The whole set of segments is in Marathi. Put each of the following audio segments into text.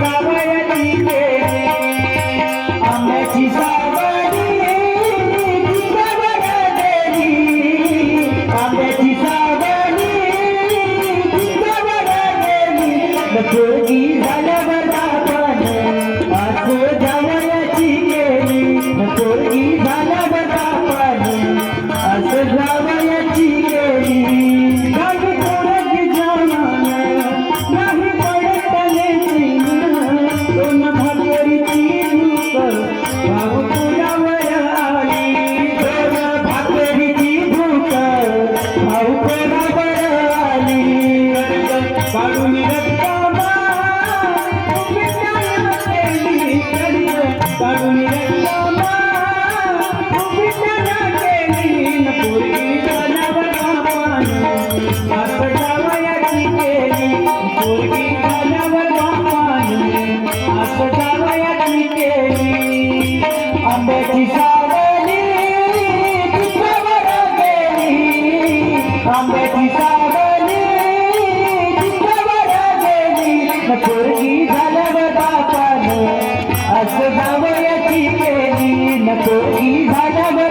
ಬಾಬಾಯ ನೀಗೆ आंब्याची सावली चित्रावर गेली आंब्याची सावली चित्रावर गेली. नकोरगी झाल्यावर बापाने असं जावयाची केली नकोरगी झाल्यावर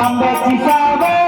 I'm bet